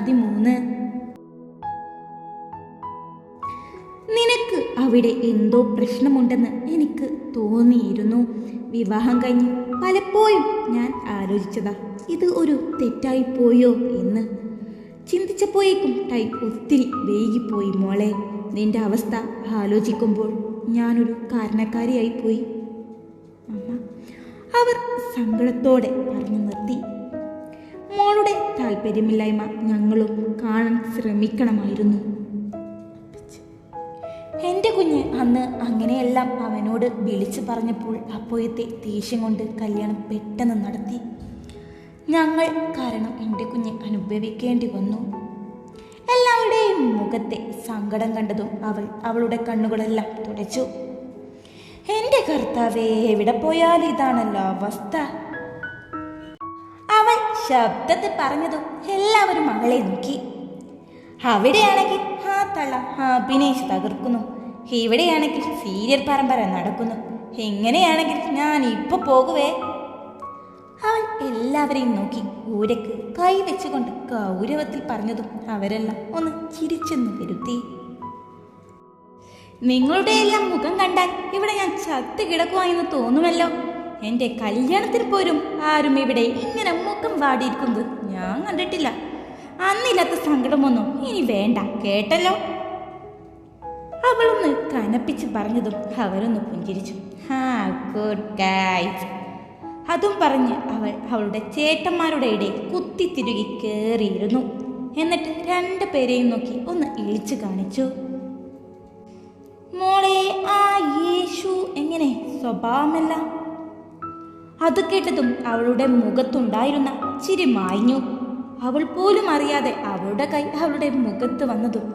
പതിമൂന്ന്. നിനക്ക് അവിടെ എന്തോ പ്രശ്നമുണ്ടെന്ന് എനിക്ക് തോന്നിയിരുന്നു. വിവാഹം കഴിഞ്ഞ് പലപ്പോഴും ഞാൻ ആലോചിച്ചതാ ഇത് ഒരു തെറ്റായി പോയോ എന്ന്. ചിന്തിച്ചപ്പോഴേക്കും ടൈം ഒത്തിരി വൈകിപ്പോയി മോളെ. നിന്റെ അവസ്ഥ ആലോചിക്കുമ്പോൾ ഞാനൊരു കാരണക്കാരിയായി പോയി. അമ്മ അവർ സങ്കടത്തോടെ പറഞ്ഞു നിർത്തി. മോളുടെ താല്പര്യമില്ലായ്മ ഞങ്ങളും കാണാൻ ശ്രമിക്കണമായിരുന്നു. എന്റെ കുഞ്ഞ് അന്ന് അങ്ങനെയെല്ലാം അവനോട് വിളിച്ചു പറഞ്ഞപ്പോൾ അപ്പോഴത്തെ ദേഷ്യം കൊണ്ട് കല്യാണം പെട്ടെന്ന് നടത്തി. ഞങ്ങൾ കാരണം എന്റെ കുഞ്ഞ് അനുഭവിക്കേണ്ടി വന്നു. എല്ലാവരുടെയും മുഖത്തെ സങ്കടം കണ്ടതും അവൾ അവളുടെ കണ്ണുകളെല്ലാം തുടച്ചു. എന്റെ കർത്താവേ എവിടെ പോയാൽ ഇതാണല്ലോ അവസ്ഥ. ശബ്ദത്തിൽ പറഞ്ഞതും എല്ലാവരും അവളെ നോക്കി. അവിടെയാണെങ്കിൽ ആ തള്ള അഭിനയിച്ച് തകർക്കുന്നു. ഇവിടെയാണെങ്കിൽ സീരിയൽ പരമ്പര നടക്കുന്നു. എങ്ങനെയാണെങ്കിൽ ഞാൻ ഇപ്പൊ പോകുവേ. അവൾ എല്ലാവരെയും നോക്കി ഊരക്ക് കൈ വെച്ചുകൊണ്ട് ഗൗരവത്തിൽ പറഞ്ഞതും അവരെല്ലാം ഒന്ന് ചിരിച്ചെന്ന് വരുത്തി. നിങ്ങളുടെ എല്ലാം മുഖം കണ്ടാൽ ഇവിടെ ഞാൻ ചത്തു കിടക്കുവാ എന്ന് തോന്നുമല്ലോ. എന്റെ കല്യാണത്തിന് പോലും ആരും ഇവിടെ ഇങ്ങനെ മുഖം വാടിയിരിക്കുന്നത് ഞാൻ കണ്ടിട്ടില്ല. അന്നില്ലാത്ത സങ്കടമൊന്നും ഇനി വേണ്ട കേട്ടല്ലോ? അവളൊന്ന് കനപ്പിച്ച് പറഞ്ഞതും അവരൊന്ന് പുഞ്ചിരിച്ചു. ഹാ ഗുഡ് ഗൈസ് അതും പറഞ്ഞ് അവൾ അവളുടെ ചേട്ടന്മാരുടെ ഇടയിൽ കുത്തി കുത്തിത്തിരുകി കയറിയിരുന്നു എന്നിട്ട് രണ്ടു പേരെയും നോക്കി ഒന്ന് ഇളിച്ചു കാണിച്ചു. മോളെ ആ യേശു എങ്ങനെ സ്വഭാവമല്ല? അത് കേട്ടതും അവളുടെ മുഖത്തുണ്ടായിരുന്ന ചിരി മായ്ഞ്ഞു അവൾ പോലും അറിയാതെ അവളുടെ കൈ അവളുടെ മുഖത്ത് വന്നതും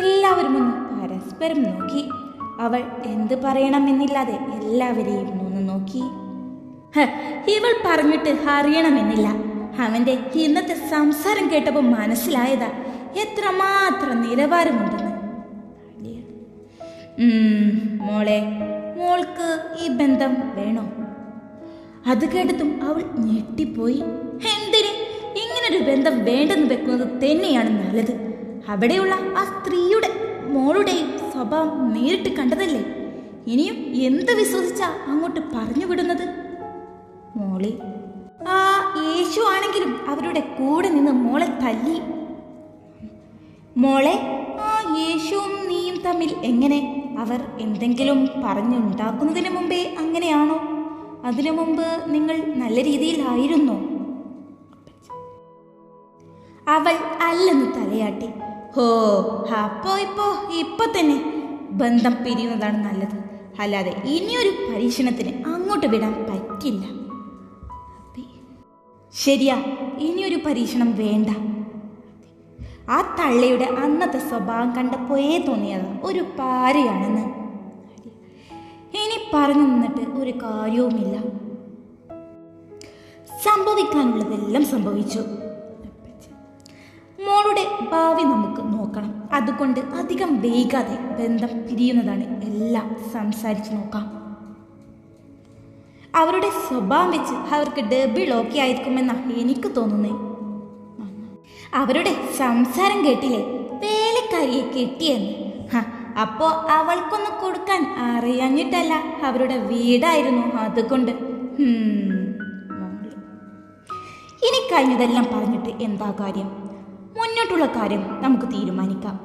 എല്ലാവരും ഒന്ന് പരസ്പരം നോക്കി. അവൾ എന്ത് പറയണമെന്നില്ലാതെ എല്ലാവരെയും ഒന്ന് നോക്കി. ഇവൾ പറഞ്ഞിട്ട് അറിയണമെന്നില്ല. അവന്റെ ഇന്നത്തെ സംസാരം കേട്ടപ്പോൾ മനസ്സിലായതാ എത്രമാത്രം നിലവാരമുണ്ടെന്ന്. മോളെ മോൾക്ക് ഈ ബന്ധം വേണോ? അത് കേട്ടതും അവൾ ഞെട്ടിപ്പോയി. എന്തിന്? ഇങ്ങനൊരു ബന്ധം വേണ്ടെന്ന് വെക്കുന്നത് തന്നെയാണ് നല്ലത്. അവിടെയുള്ള ആ സ്ത്രീയുടെ മോളുടെയും സ്വഭാവം നേരിട്ട് കണ്ടതല്ലേ? ഇനിയും എന്ത് വിശ്വസിച്ചാ അങ്ങോട്ട് പറഞ്ഞു വിടുന്നത്? മോളെ ആ യേശു ആണെങ്കിലും അവരുടെ കൂടെ നിന്ന് മോളെ തല്ലി. മോളെ ആ യേശുവും നീയും തമ്മിൽ എങ്ങനെ? അവർ എന്തെങ്കിലും പറഞ്ഞുണ്ടാക്കുന്നതിന് മുമ്പേ അങ്ങനെയാണോ? അതിനു മുമ്പ് നിങ്ങൾ നല്ല രീതിയിലായിരുന്നു. അവൾ അല്ലെന്ന് തലയാട്ടി. ഹോ അപ്പോ ഇപ്പോ ഇപ്പൊ തന്നെ ബന്ധം പിരിയുന്നതാണ് നല്ലത്. അല്ലാതെ ഇനിയൊരു പരീക്ഷണത്തിന് അങ്ങോട്ട് വിടാൻ പറ്റില്ല. ശരിയാ ഇനിയൊരു പരീക്ഷണം വേണ്ട. ആ തള്ളയുടെ അന്നത്തെ സ്വഭാവം കണ്ടപ്പോഴേ തോന്നിയത്. ഒരു പാരയാണെന്ന്. ഇനി പറഞ്ഞു നിന്നിട്ട് ഒരു കാര്യവുമില്ല. സംഭവിക്കാനുള്ളതെല്ലാം സംഭവിച്ചു. മോളുടെ ഭാവി നമുക്ക് നോക്കണം. അതുകൊണ്ട് അധികം വേഗാതെ ബന്ധം പിരിയുന്നതാണ് എല്ലാം സംസാരിച്ചു നോക്കാം. അവരുടെ സ്വഭാവം വെച്ച് അവർക്ക് ഡബിൾ ഓക്കെ ആയിരിക്കുമെന്നാണ് എനിക്ക് തോന്നുന്നത് അവരുടെ സംസാരം കേട്ടില്ലേ? വേലക്കാരിയെ കെട്ടിയെന്ന്. അപ്പോ അവൾക്കൊന്ന് കൊടുക്കാൻ അറിയാഞ്ഞിട്ടല്ല അവരുടെ വീടായിരുന്നു അതുകൊണ്ട്. ഇനി കഴിഞ്ഞതെല്ലാം പറഞ്ഞിട്ട് എന്താ കാര്യം? മുന്നോട്ടുള്ള കാര്യം നമുക്ക് തീരുമാനിക്കാം.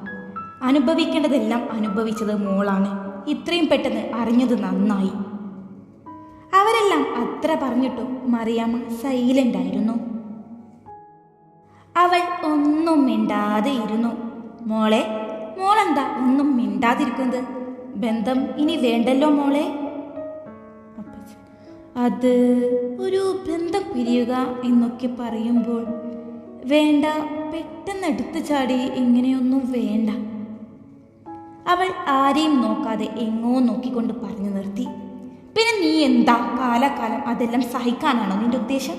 അനുഭവിക്കേണ്ടതെല്ലാം അനുഭവിച്ചത് മോളാണ്. ഇത്രയും പെട്ടെന്ന് അറിഞ്ഞത് നന്നായി. അവരെല്ലാം അത്ര പറഞ്ഞിട്ടും മറിയാമ്മ സൈലന്റ് ആയിരുന്നു. അവൾ ഒന്നും മിണ്ടാതെ ഇരുന്നു. മോളെ മോളെന്താ ഒന്നും മിണ്ടാതിരിക്കുന്നത്? ബന്ധം ഇനി വേണ്ടല്ലോ മോളെ? അത് ഒരു ബന്ധം പിരിയുക എന്നൊക്കെ പറയുമ്പോൾ വേണ്ട പെട്ടെന്ന് എടുത്തു ചാടി ഇങ്ങനെയൊന്നും വേണ്ട. അവൾ ആരെയും നോക്കാതെ എങ്ങോ നോക്കിക്കൊണ്ട് പറഞ്ഞു നിർത്തി. പിന്നെ നീ എന്താ കാലാകാലം അതെല്ലാം സഹിക്കാനാണോ നിന്റെ ഉദ്ദേശം.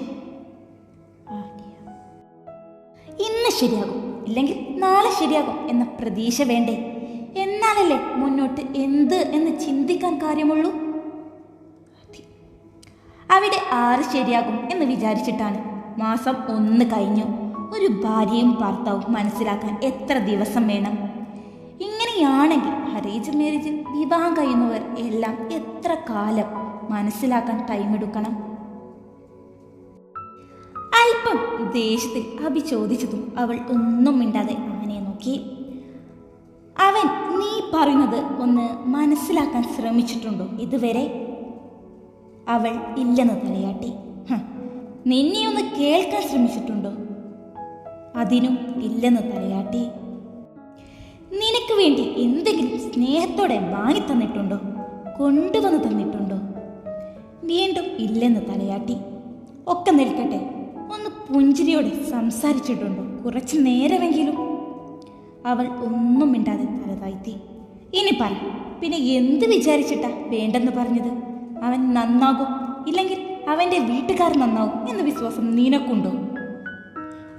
ഇന്ന് ശരിയാകും. ഇല്ലെങ്കിൽ നാളെ ശരിയാകും എന്ന പ്രതീക്ഷ വേണ്ടേ? എന്നാലല്ലേ മുന്നോട്ട് എന്ത് എന്ന് ചിന്തിക്കാൻ കാര്യമുള്ളൂ? അവിടെ ആറ് ശരിയാകും എന്ന് വിചാരിച്ചിട്ടാണ് മാസം ഒന്ന് കഴിഞ്ഞു. ഒരു ഭാര്യയും ഭർത്താവും മനസ്സിലാക്കാൻ എത്ര ദിവസം വേണം? ഇങ്ങനെയാണെങ്കിൽ അറേഞ്ച് മാരേജിൽ വിവാഹം കഴിയുന്നവർ എല്ലാം എത്ര കാലം മനസ്സിലാക്കാൻ ടൈം എടുക്കണം? ദേഷ്യത്തിൽ അഭി ചോദിച്ചതും അവൾ ഒന്നും മിണ്ടാതെ അവനെ നോക്കി. അവൻ നീ പറയുന്നത് ഒന്ന് മനസ്സിലാക്കാൻ ശ്രമിച്ചിട്ടുണ്ടോ ഇതുവരെ? അവൾ ഇല്ലെന്ന് തലയാട്ടി. "ഹ്, നിന്നെ ഒന്ന് കേൾക്കാൻ ശ്രമിച്ചിട്ടുണ്ടോ? അതിനും ഇല്ലെന്ന് തലയാട്ടി. നിനക്ക് വേണ്ടി എന്തെങ്കിലും സ്നേഹത്തോടെ വാങ്ങി തന്നിട്ടുണ്ടോ? കൊണ്ടുവന്ന് തന്നിട്ടുണ്ടോ? വീണ്ടും ഇല്ലെന്ന് തലയാട്ടി. ഒക്കെ നിൽക്കട്ടെ. പുഞ്ചിരിയോടെ സംസാരിച്ചിട്ടുണ്ടോ? കുറച്ച് നേരമെങ്കിലും. അവൾ ഒന്നും മിണ്ടാതെ തലതാഴ്ത്തി. ഇനി പറ പിന്നെ എന്ത് വിചാരിച്ചിട്ടാ വേണ്ടെന്ന് പറഞ്ഞത്? അവൻ നന്നാകും ഇല്ലെങ്കിൽ അവന്റെ വീട്ടുകാർ നന്നാകും എന്ന വിശ്വാസം നിനക്കുണ്ടോ?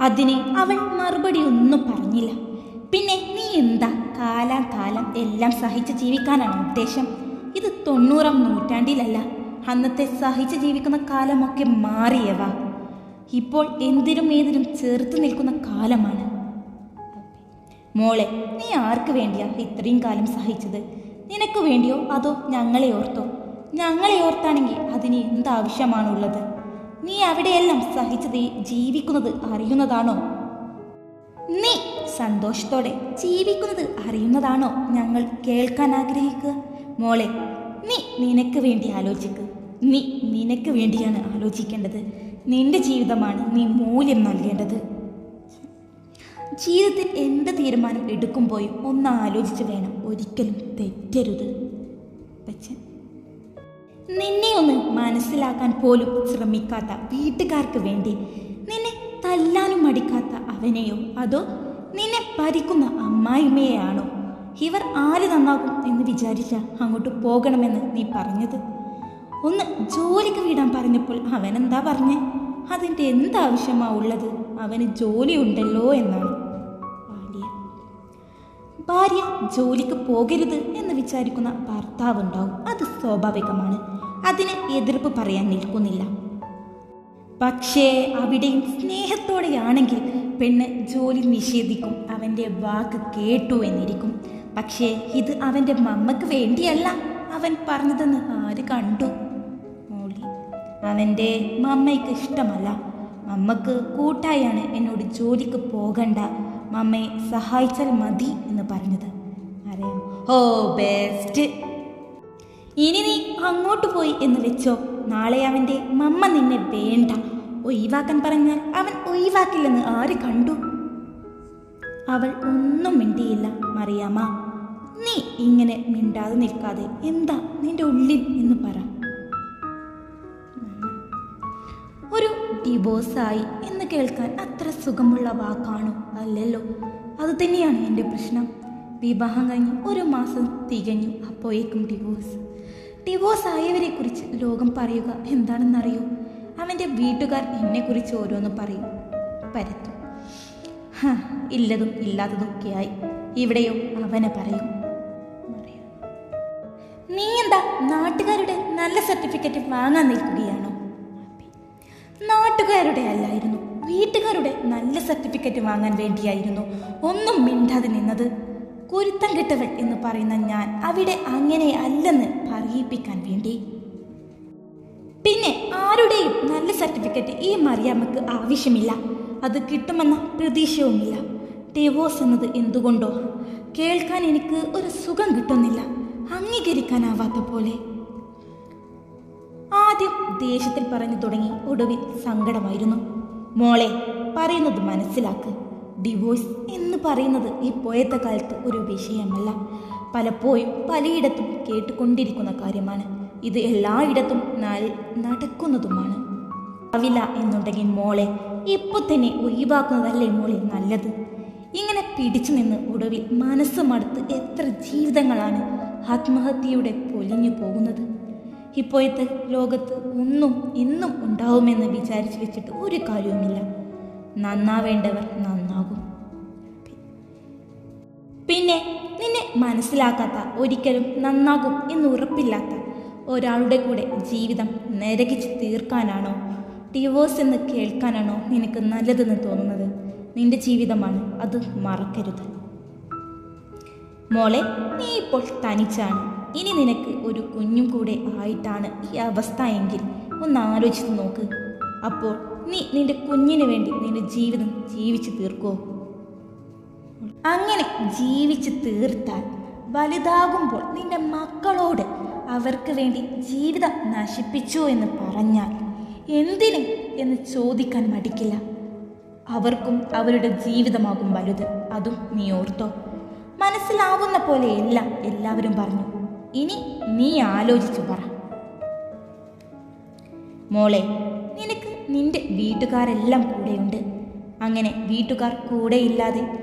അതിന് അവൾ മറുപടി ഒന്നും പറഞ്ഞില്ല. പിന്നെ നീ എന്താ കാലാ കാലം എല്ലാം സഹിച്ച് ജീവിക്കാനാണ് ഉദ്ദേശം? ഇത് തൊണ്ണൂറാം നൂറ്റാണ്ടിലല്ല അന്നത്തെ സഹിച്ച് ജീവിക്കുന്ന കാലമൊക്കെ മാറിയവ. ഇപ്പോൾ എന്തിനും ഏതിനും ചേർത്ത് നിൽക്കുന്ന കാലമാണ്. മോളെ നീ ആർക്ക് വേണ്ടിയാ ഇത്രയും കാലം സഹിച്ചത്? നിനക്ക് വേണ്ടിയോ അതോ ഞങ്ങളെ ഓർത്തോ? ഞങ്ങളെ ഓർത്താണെങ്കിൽ അതിന് എന്താവശ്യമാണുള്ളത്? നീ അവിടെയെല്ലാം സഹിച്ചത് ജീവിക്കുന്നത് അറിയുന്നതാണോ? നീ സന്തോഷത്തോടെ ജീവിക്കുന്നത് അറിയുന്നതാണോ ഞങ്ങൾ കേൾക്കാൻ ആഗ്രഹിക്കുക? മോളെ നീ നിനക്ക് വേണ്ടി ആലോചിക്ക്. നീ നിനക്ക് വേണ്ടിയാണ് ആലോചിക്കേണ്ടത്. നിന്റെ ജീവിതമാണ് നീ മൂല്യം നൽകേണ്ടത്. ജീവിതത്തിൽ എന്ത് തീരുമാനം എടുക്കുമ്പോഴും ഒന്ന് ആലോചിച്ച് വേണം. ഒരിക്കലും തെറ്റരുത്. ബച്ചൻ നിന്നെ ഒന്ന് മനസ്സിലാക്കാൻ പോലും ശ്രമിക്കാത്ത വീട്ടുകാർക്ക് വേണ്ടി നിന്നെ തല്ലാനും മടിക്കാത്ത അവനെയോ? അതോ നിന്നെ ഭരിക്കുന്ന അമ്മായിമ്മയെയാണോ? ഇവർ ആര് നന്നാകും എന്ന് വിചാരിച്ച അങ്ങോട്ട് പോകണമെന്ന് നീ പറഞ്ഞത്? ഒന്ന് ജോലിക്ക് വിടാൻ പറഞ്ഞപ്പോൾ അവൻ എന്താ പറഞ്ഞേ? അതിന്റെ എന്താവശ്യമാ ഉള്ളത്? അവന് ജോലി ഉണ്ടല്ലോ എന്നാണ്. ഭാര്യ ഭാര്യ ജോലിക്ക് പോകരുത് എന്ന് വിചാരിക്കുന്ന ഭർത്താവുണ്ടാവും. അത് സ്വാഭാവികമാണ്. അതിന് എതിർപ്പ് പറയാൻ നിൽക്കുന്നില്ല. പക്ഷേ അവിടെയും സ്നേഹത്തോടെയാണെങ്കിൽ പെണ്ണ് ജോലി നിഷേധിക്കും. അവന്റെ വാക്ക് കേട്ടു എന്നിരിക്കും. പക്ഷേ ഇത് അവന്റെ മമ്മക്ക് വേണ്ടിയല്ല. അവൻ പറഞ്ഞതെന്ന് ആര് കണ്ടു? അവന്റെ മമ്മയ്ക്ക് ഇഷ്ടമല്ല. മമ്മക്ക് കൂട്ടായാണ് എന്നോട് ജോലിക്ക് പോകണ്ട. മമ്മയെ സഹായിച്ചാൽ മതി എന്ന് പറഞ്ഞത്. അറിയാം ഓ ബെസ്റ്റ് ഇനി നീ അങ്ങോട്ട് പോയി എന്ന് വെച്ചോ. നാളെ അവന്റെ മമ്മ നിന്നെ വേണ്ട. ഒഴിവാക്കാൻ പറഞ്ഞാൽ അവൻ ഒഴിവാക്കില്ലെന്ന് ആര് കണ്ടു? അവൾ ഒന്നും മിണ്ടിയില്ല. മറിയാമ്മ നീ ഇങ്ങനെ മിണ്ടാതെ നിൽക്കാതെ എന്താ നിന്റെ ഉള്ളിൽ എന്ന് പറ. ഒരു ബോസായി എന്ന് കേൾക്കാൻ അത്ര സുഖമുള്ള വാക്കാണോ? അല്ലല്ലോ. അത് തന്നെയാണ് എന്റെ പ്രശ്നം. വിവാഹം കഴിഞ്ഞ് ഒരു മാസം തികഞ്ഞു അപ്പോഴേക്കും ഡിവോഴ്സ് ഡിവോഴ്സ് ആയവരെ കുറിച്ച് ലോകം പറയുക എന്താണെന്നറിയോ? അവന്റെ വീട്ടുകാർ എന്നെക്കുറിച്ച് ഓരോന്ന് പറയും. പരത്തും. ഇല്ലതും ഇല്ലതും ഇല്ലാത്തതൊക്കെയായി. ഇവിടെയോ അവനെ പറയും. നീ എന്താ നാട്ടുകാരുടെ നല്ല സർട്ടിഫിക്കറ്റ് വാങ്ങാൻ നിൽക്കുകയാണോ? നാട്ടുകാരുടെ അല്ലായിരുന്നു. വീട്ടുകാരുടെ നല്ല സർട്ടിഫിക്കറ്റ് വാങ്ങാൻ വേണ്ടിയായിരുന്നു. ഒന്നും മിണ്ടാതെ നിന്നത്. കുരുത്തം കെട്ടവൾ എന്ന് പറയുന്ന ഞാൻ അവിടെ അങ്ങനെ അല്ലെന്ന് പറയിപ്പിക്കാൻ വേണ്ടി. പിന്നെ ആരുടെയും നല്ല സർട്ടിഫിക്കറ്റ് ഈ മറിയാമ്മക്ക് ആവശ്യമില്ല. അത് കിട്ടുമെന്ന പ്രതീക്ഷയുമില്ല. ഡിവോഴ്സ് എന്നത് എന്തുകൊണ്ടോ? കേൾക്കാൻ എനിക്ക് ഒരു സുഖം കിട്ടുന്നില്ല. അംഗീകരിക്കാനാവാത്ത പോലെ. ആദ്യം ദേഷ്യത്തിൽ പറഞ്ഞു തുടങ്ങി ഒടുവിൽ സങ്കടമായിരുന്നു. മോളെ പറയുന്നത് മനസ്സിലാക്ക്. ഡിവോഴ്സ് എന്ന് പറയുന്നത് ഇപ്പോഴത്തെ കാലത്ത് ഒരു വിഷയമല്ല. പലപ്പോഴും പലയിടത്തും കേട്ടുകൊണ്ടിരിക്കുന്ന കാര്യമാണ്. ഇത് എല്ലായിടത്തും നടക്കുന്നതുമാണ്. ആവില്ല എന്നുണ്ടെങ്കിൽ മോളെ ഇപ്പൊ തന്നെ ഒഴിവാക്കുന്നതല്ലേ മോളെ നല്ലത്? ഇങ്ങനെ പിടിച്ചു നിന്ന് ഒടുവിൽ മനസ്സ് മടുത്ത് എത്ര ജീവിതങ്ങളാണ് ആത്മഹത്യയുടെ പൊലിഞ്ഞു പോകുന്നത്. ഇപ്പോഴത്തെ ലോകത്ത് ഒന്നും ഇന്നും ഉണ്ടാവുമെന്ന് വിചാരിച്ചു വെച്ചിട്ട് ഒരു കാര്യവുമില്ല. നന്നാവേണ്ടവർ നന്നാകും. പിന്നെ നിന്നെ മനസ്സിലാക്കാത്ത ഒരിക്കലും നന്നാകും എന്ന് ഉറപ്പില്ലാത്ത ഒരാളുടെ കൂടെ ജീവിതം നരകിച്ച് തീർക്കാനാണോ? ഡിവോഴ്സ് എന്ന് കേൾക്കാനാണോ നിനക്ക് നല്ലതെന്ന് തോന്നുന്നത്? നിന്റെ ജീവിതമാണ് അത് മറക്കരുത്. മോളെ നീ ഇപ്പോൾ തനിച്ചാണ്. ഇനി നിനക്ക് ഒരു കുഞ്ഞും കൂടെ ആയിട്ടാണ് ഈ അവസ്ഥ എങ്കിൽ ഒന്ന് ആലോചിച്ച് നോക്ക്. അപ്പോൾ നീ നിന്റെ കുഞ്ഞിന് വേണ്ടി നിന്റെ ജീവിതം ജീവിച്ചു തീർക്കോ അങ്ങനെ ജീവിച്ചു തീർത്താൽ വലുതാകുമ്പോൾ നിന്റെ മക്കളോട് അവർക്ക് വേണ്ടി ജീവിതം നശിപ്പിച്ചു എന്ന് പറഞ്ഞാൽ എന്തിന് എന്ന് ചോദിക്കാൻ മടിക്കില്ല. അവർക്കും അവരുടെ ജീവിതമാകും വലുത് അതും നീ ഓർത്തോ. മനസ്സിലാവുന്ന പോലെയല്ല എല്ലാവരും പറഞ്ഞു. ഇനി നീ ആലോചിച്ചു പറ. മോളെ നിനക്ക് നിന്റെ വീട്ടുകാരെല്ലാം കൂടെയുണ്ട്. അങ്ങനെ വീട്ടുകാർ കൂടെയില്ലാതെ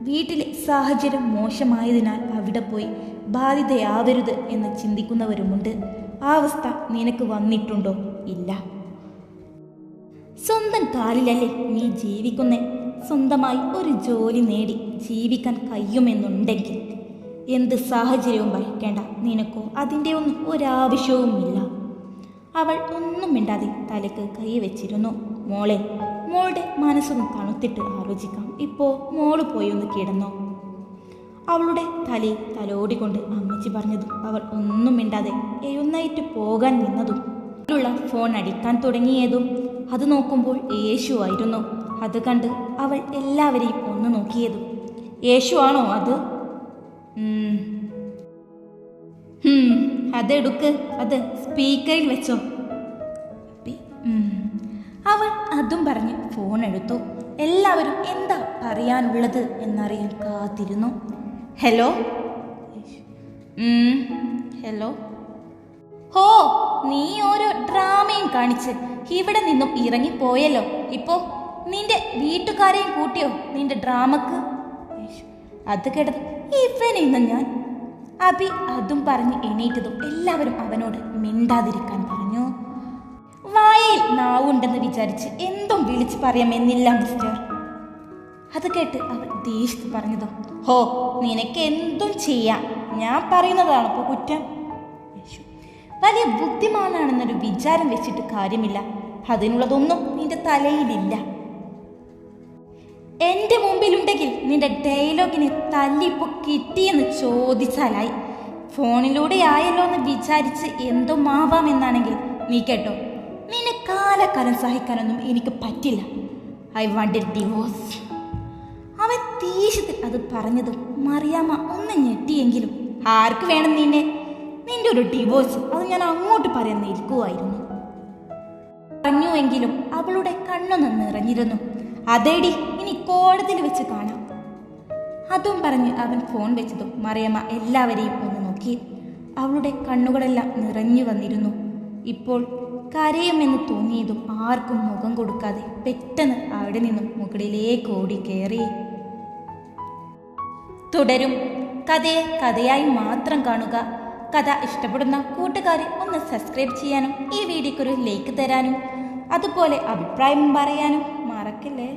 വീട്ടിലെ സാഹചര്യം മോശമായതിനാൽ അവിടെ പോയി ബാധിതയാവരുത് എന്ന് ചിന്തിക്കുന്നവരുമുണ്ട്. ആ അവസ്ഥ നിനക്ക് വന്നിട്ടുണ്ടോ? ഇല്ല. സ്വന്തം കാലിലല്ലേ നീ ജീവിക്കുന്നേ? സ്വന്തമായി ഒരു ജോലി നേടി ജീവിക്കാൻ കഴിയുമെന്നുണ്ടെങ്കിൽ. എന്ത് സാഹചര്യവും ഭയക്കേണ്ട നിനക്കോ അതിന്റെ ഒന്നും ഒരാവശ്യവുമില്ല. അവൾ ഒന്നും മിണ്ടാതെ തലക്ക് കൈ വെച്ചിരുന്നു. മോളെ മോളുടെ മനസ്സൊന്ന് തണുത്തിട്ട് ആലോചിക്കാം. ഇപ്പോൾ മോൾ പോയി ഒന്ന് കിടന്നോ. അവളുടെ തലയിൽ തലോടിക്കൊണ്ട് അമ്മച്ചി പറഞ്ഞതും അവൾ ഒന്നും മിണ്ടാതെ എഴുന്നേറ്റ് പോകാൻ നിന്നതും ഉള്ള ഫോൺ അടിക്കാൻ തുടങ്ങിയതും അത് നോക്കുമ്പോൾ യേശു ആയിരുന്നു. അത് കണ്ട് അവൾ എല്ലാവരെയും ഒന്ന് നോക്കിയതും. യേശു ആണോ അത്? അതെടുക്ക് അത് സ്പീക്കറിൽ വെച്ചോ. അവൻ അവൾ അതും പറഞ്ഞ് ഫോൺ എടുത്തു. എല്ലാവരും എന്താ പറയാനുള്ളത് എന്നറിയാൻ കാത്തിരുന്നു. ഹലോ? ഹലോ? ഹോ നീ ഓരോ ഡ്രാമയും കാണിച്ച് ഇവിടെ നിന്നും ഇറങ്ങിപ്പോയല്ലോ ഇപ്പോ നിന്റെ വീട്ടുകാരെയും കൂട്ടിയോ നിന്റെ ഡ്രാമക്ക്? അത് കേട്ടത് ഇവനെ ഇന്ന് ഞാൻ. അബി അതും പറഞ്ഞ് എണീറ്റതും എല്ലാവരും അവനോട് മിണ്ടാതിരിക്കാൻ പറഞ്ഞു. വായിൽ നാവുണ്ടെന്ന് വിചാരിച്ച് എന്തും വിളിച്ചു പറയാമെന്നില്ല മിസ്റ്റർ അത് കേട്ട് അവൾ ദേഷ്യത്ത് പറഞ്ഞതും ഹോ നിനക്ക് എന്തും ചെയ്യാം. ഞാൻ പറയുന്നതാണ് ഇപ്പോൾ കുറ്റം. വലിയ ബുദ്ധിമാനാണെന്നൊരു വിചാരം വെച്ചിട്ട് കാര്യമില്ല. അതിനുള്ളതൊന്നും നിന്റെ തലയിലില്ല. എന്റെ മുമ്പിലുണ്ടെങ്കിൽ നിന്റെ ഡയലോഗിനെ തല്ലിപ്പോ കിട്ടിയെന്ന് ചോദിച്ചാലായി. ഫോണിലൂടെ ആയല്ലോ എന്ന് വിചാരിച്ച് എന്തും ആവാമെന്നാണെങ്കിൽ നീ കേട്ടോ. നിന്നെ കാലക്കാലം സഹിക്കാനൊന്നും എനിക്ക് പറ്റില്ല. I want divorce. അവൻ ദേഷ്യത്തിൽ അത് പറഞ്ഞതും മറിയാമ്മ ഒന്ന് ഞെട്ടിയെങ്കിലും ആർക്ക് വേണം നിന്നെ? നിന്റെ ഒരു ഡിവോഴ്സ്. അത് ഞാൻ അങ്ങോട്ട് പറയാൻ നിൽക്കുമായിരുന്നു പറഞ്ഞുവെങ്കിലും അവളുടെ കണ്ണൊന്ന് നിറഞ്ഞിരുന്നു. അതേടി ഇനി കോടതിയിൽ വെച്ച് കാണാം. അതും പറഞ്ഞ് അവൻ ഫോൺ വെച്ചതും മറിയമ്മ എല്ലാവരെയും ഒന്ന് നോക്കി. അവളുടെ കണ്ണുകളെല്ലാം നിറഞ്ഞു വന്നിരുന്നു. ഇപ്പോൾ കരയുമെന്ന് തോന്നിയതും ആർക്കും മുഖം കൊടുക്കാതെ പെട്ടെന്ന് അവിടെ നിന്നും മുകളിലേക്ക് ഓടി കയറി തുടരും. കഥയെ കഥയായി മാത്രം കാണുക. കഥ ഇഷ്ടപ്പെടുന്ന കൂട്ടുകാരെ ഒന്ന് സബ്സ്ക്രൈബ് ചെയ്യാനും ഈ വീഡിയോക്കൊരു ലൈക്ക് തരാനും അതുപോലെ അഭിപ്രായം പറയാനും മറക്കല്ലേ?